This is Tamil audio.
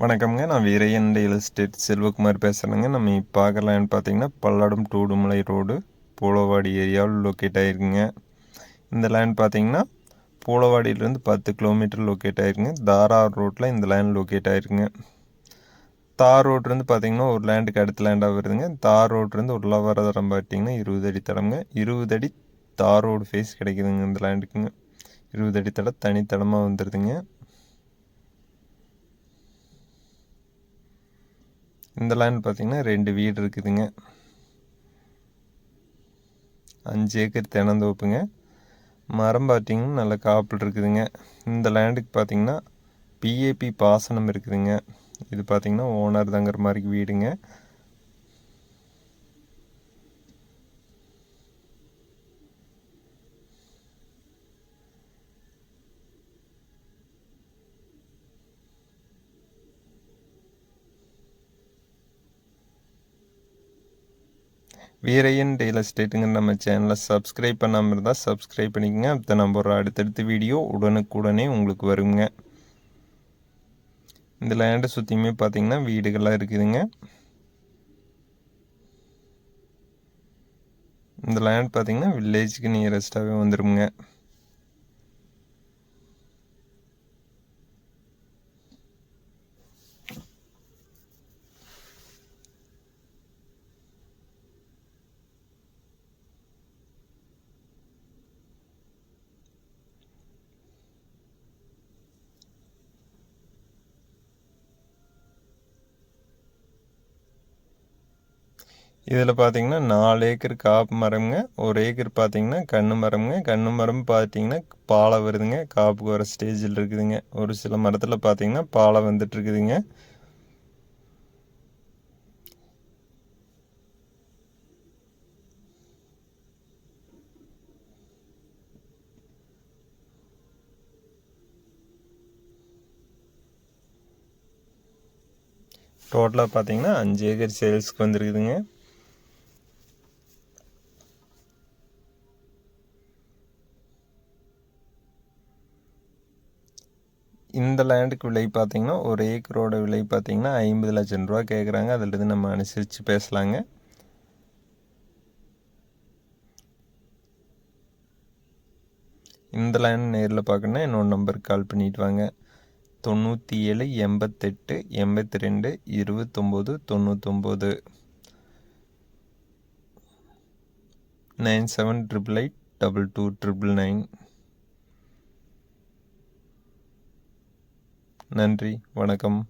வணக்கம்ங்க. நான் வீரையன் ரியல் எஸ்டேட் செல்வகுமார் பேசுகிறேங்க நம்ம இப்போ பார்க்கலான்னு பார்த்தீங்கன்னா பல்லடம் டூடுமலை ரோடு பூலவாடி ஏரியாவில் லொக்கேட் ஆகிருக்குங்க இந்த லேண்ட் பார்த்தீங்கன்னா பூலவாடியிலேருந்து பத்து கிலோமீட்டர் லொக்கேட் ஆகிருக்குங்க தாரார் ரோட்டில் இந்த லேண்ட் லொக்கேட் ஆகிருக்குங்க தார் ரோட்லேருந்து பார்த்தீங்கன்னா ஒரு லேண்டுக்கு அடுத்த லேண்டாக வருதுங்க. தார் ரோட்லேருந்து உள்ள வர தரம் பார்த்தீங்கன்னா இருபது அடி தடம்ங்க. இருபது அடி தார் ரோடு ஃபேஸ் கிடைக்குதுங்க இந்த லேண்டுக்குங்க இருபது அடி தடம் தனித்தடமாக வந்துடுதுங்க இந்த லேண்ட் பார்த்திங்கன்னா ரெண்டு வீடு இருக்குதுங்க. அஞ்சு ஏக்கர் தினந்தோப்புங்க மரம் பார்த்திங்கன்னா நல்ல காப்பில் இருக்குதுங்க. இந்த லேண்டுக்கு பார்த்திங்கன்னா பிஏபி பாசனம் இருக்குதுங்க. இது பார்த்திங்கன்னா ஓனர் தங்குற மாதிரி வீடுங்க. வீரையன் ரியல் எஸ்டேட்டுங்க நம்ம சேனலை சப்ஸ்கிரைப் பண்ணாமல் இருந்தால் சப்ஸ்கிரைப் பண்ணிக்கோங்க. அப்போ நம்ம ஒரு அடுத்தடுத்த வீடியோ உடனுக்குடனே உங்களுக்கு வருங்க. இந்த லேண்டை சுற்றியுமே பார்த்தீங்கன்னா வீடுகள்லாம் இருக்குதுங்க. இந்த லேண்ட் பார்த்தீங்கன்னா வில்லேஜுக்கு நியரஸ்ட்டாகவே வந்துடுங்க இதில் பார்த்தீங்கன்னா நாலு ஏக்கர் காப்பு மரம்ங்க. ஒரு ஏக்கர் பார்த்தீங்கன்னா கன்று மரம்ங்க. கன்று மரம் பார்த்தீங்கன்னா பாலை வருதுங்க. காப்புக்கு வர ஸ்டேஜில் இருக்குதுங்க. ஒரு சில மரத்தில் பார்த்தீங்கன்னா பாலை வந்துட்டு இருக்குதுங்க டோட்டலாக பார்த்தீங்கன்னா அஞ்சு ஏக்கர் சேல்ஸ்க்கு வந்துருக்குதுங்க. இந்த லேண்டுக்கு விலை பார்த்திங்கன்னா ஒரு ஏக்கரோட விலை பார்த்தீங்கன்னா ஐம்பது லட்சம் ரூபா கேட்குறாங்க அதிலிருந்து நம்ம அனுசரித்து பேசலாங்க. இந்த லேண்ட் நேரில் பார்க்கணுன்னா என்னோட நம்பருக்கு கால் பண்ணிட்டு வாங்க. தொண்ணூற்றி ஏழு எண்பத்தெட்டு எண்பத்தி ரெண்டு இருபத்தொம்போது தொண்ணூத்தொம்போது. Nine seven triple eight double two triple nine நன்றி வணக்கம்.